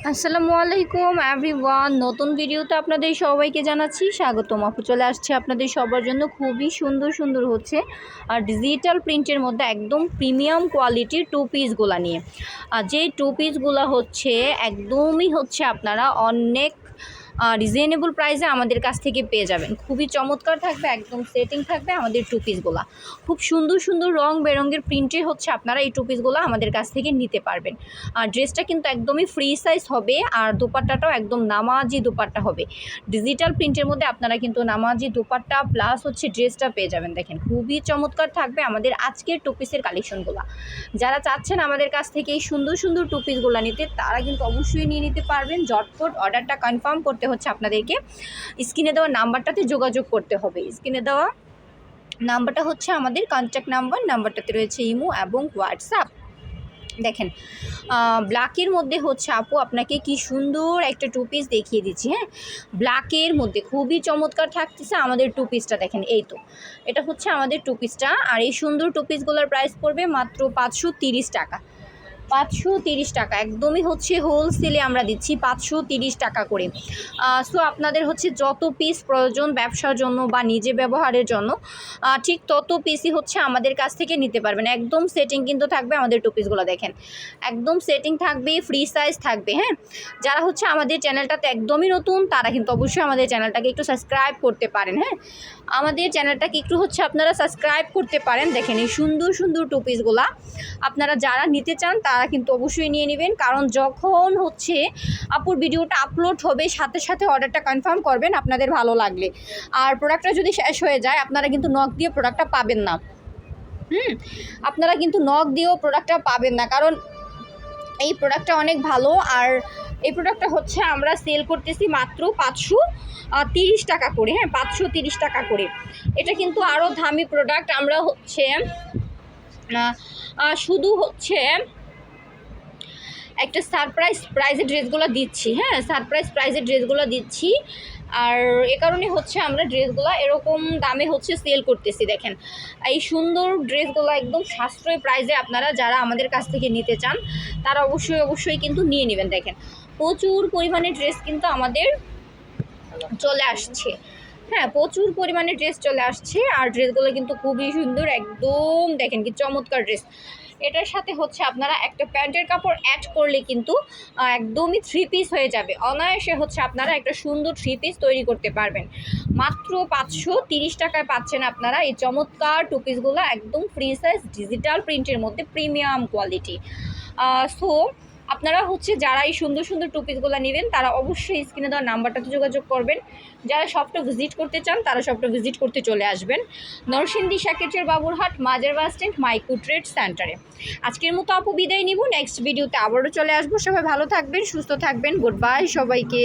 আসসালামু আলাইকুম এভরিওয়ান নতুন ভিডিওতে আপনাদের সবাইকে জানাচ্ছি স্বাগতম। আপু চলে আসছে আপনাদের সবার জন্য খুবই সুন্দর সুন্দর হচ্ছে, আর ডিজিটাল প্রিন্টের মধ্যে একদম প্রিমিয়াম কোয়ালিটির টু পিসগুলো নিয়ে। আর যে টু পিসগুলো হচ্ছে, একদমই হচ্ছে আপনারা অনেক রিজনেবল প্রাইসে আমাদের কাছ থেকে পেয়ে যাবেন। খুবই চমৎকার থাকবে, একদম সেটিং থাকবে আমাদের টু পিসগুলো খুব সুন্দর সুন্দর রং বেরঙের প্রিন্টে হচ্ছে আপনারা এই টু পিসগুলো আমাদের কাছ থেকে নিতে পারবেন। আর ড্রেসটা কিন্তু একদমই ফ্রি সাইজ হবে, আর দোপাট্টাটাও একদম নামাজি দোপাট্টা হবে। ডিজিটাল প্রিন্টের মধ্যে আপনারা কিন্তু নামাজি দোপাট্টা প্লাস হচ্ছে ড্রেসটা পেয়ে যাবেন, দেখেন। খুবই চমৎকার থাকবে আমাদের আজকের টু পিসের কালেকশনগুলো যারা চাচ্ছেন আমাদের কাছ থেকে এই সুন্দর সুন্দর টু পিসগুলো নিতে, তারা কিন্তু অবশ্যই নিয়ে নিতে পারবেন। জটপট অর্ডারটা কনফার্ম করতে হচ্ছে আপনাদেরকে। স্ক্রিনে দেওয়া নাম্বারটাতে যোগাযোগ করতে হবে। স্ক্রিনে দেওয়া নাম্বারটা হচ্ছে আমাদের কন্ট্যাক্ট নাম্বার, নাম্বারটাতে রয়েছে ইমো এবং হোয়াটসঅ্যাপ। দেখেন ব্ল্যাকের মধ্যে হচ্ছে আপু আপনাকে কি সুন্দর একটা টু পিস দেখিয়ে দিচ্ছি হ্যাঁ? ব্ল্যাকের মধ্যে খুবই চমৎকার থাকতেছে আমাদের টু পিসটা দেখেন, এই তো। এটা হচ্ছে আমাদের টু পিসটা আর এই সুন্দর টু পিসগুলোর প্রাইস পড়বে মাত্র পাঁচশো টাকা। পাঁচশো তিরিশ টাকা, একদমই হচ্ছে হোলসেলে আমরা দিচ্ছি পাঁচশো তিরিশ টাকা করে। সো আপনাদের হচ্ছে যত পিস প্রয়োজন ব্যবসার জন্য বা নিজে ব্যবহারের জন্য ঠিক তত পিসই হচ্ছে আমাদের কাছ থেকে নিতে পারবেন। একদম সেটিং কিন্তু থাকবে আমাদের টু পিসগুলো দেখেন। একদম সেটিং থাকবে ফ্রি সাইজ থাকবে হ্যাঁ? যারা হচ্ছে আমাদের চ্যানেলটাতে একদমই নতুন, তারা কিন্তু অবশ্যই আমাদের চ্যানেলটাকে একটু সাবস্ক্রাইব করতে পারেন হ্যাঁ? আমাদের চ্যানেলটাকে একটু হচ্ছে আপনারা সাবস্ক্রাইব করতে পারেন। দেখেন এই সুন্দর সুন্দর টু পিসগুলা আপনারা যারা নিতে চান, তারা কিন্তু অবশ্যই নিয়ে নেবেন। কারণ যখন হচ্ছে আপুর ভিডিওটা আপলোড হবে, সাথে সাথে অর্ডারটা কনফার্ম করবেন, আপনাদের ভালো লাগলে। আর প্রোডাক্টটা যদি শেষ হয়ে যায়, আপনারা কিন্তু নখ দিয়ে প্রোডাক্টটা পাবেন না। হুম? আপনারা কিন্তু নখ দিয়েও প্রোডাক্টটা পাবেন না। কারণ এই প্রোডাক্টটা অনেক ভালো। আর এই প্রোডাক্টটা হচ্ছে আমরা সেল করতেছি মাত্র পাঁচশো তিরিশ টাকা করে। হ্যাঁ পাঁচশো তিরিশ টাকা করে। এটা কিন্তু আরও দামি প্রোডাক্ট আমরা হচ্ছে শুধু হচ্ছে একটা সারপ্রাইজ প্রাইজের ড্রেসগুলো দিচ্ছি হ্যাঁ? সারপ্রাইজ প্রাইজের ড্রেসগুলো দিচ্ছি। আর এ কারণে হচ্ছে আমরা ড্রেসগুলো এরকম দামে হচ্ছে সেল করতেছি, দেখেন। এই সুন্দর ড্রেসগুলো একদম সাশ্রয়ী প্রাইজে আপনারা যারা আমাদের কাছ থেকে নিতে চান, তারা অবশ্যই অবশ্যই কিন্তু নিয়ে নেবেন, দেখেন। প্রচুর পরিমাণে ড্রেস কিন্তু আমাদের চলে আসছে। হ্যাঁ প্রচুর পরিমাণে ড্রেস চলে আসছে আর ড্রেসগুলো কিন্তু খুবই সুন্দর, একদম দেখেন কি চমৎকার ড্রেস এটার সাথে হচ্ছে আপনারা একটা প্যান্টের কাপড় অ্যাড করলে কিন্তু একদমই থ্রি পিস হয়ে যাবে। অনায়াসে হচ্ছে আপনারা একটা সুন্দর থ্রি পিস তৈরি করতে পারবেন। মাত্র পাঁচশো তিরিশ টাকায় পাচ্ছেন আপনারা এই চমৎকার টু পিসগুলো একদম ফ্রি সাইজ ডিজিটাল প্রিন্টের মধ্যে প্রিমিয়াম কোয়ালিটি সো আপনারা হচ্ছে যারা এই সুন্দর সুন্দর টুপিসগুলো নেবেন, তারা অবশ্যই স্ক্রিনে দেওয়া নাম্বারটাতে যোগাযোগ করবেন। যারা সবটা ভিজিট করতে চান, তারা সবটা ভিজিট করতে চলে আসবেন। নরসিংদী শাকেটের বাবুরহাট মাজার বাস স্ট্যান্ড মাইকু ট্রেড সেন্টারে আজকের মতো আপু বিদায় নিব নেক্সট ভিডিওতে আবারও চলে আসব। সবাই ভালো থাকবেন, সুস্থ থাকবেন। গুড বাই সবাইকে।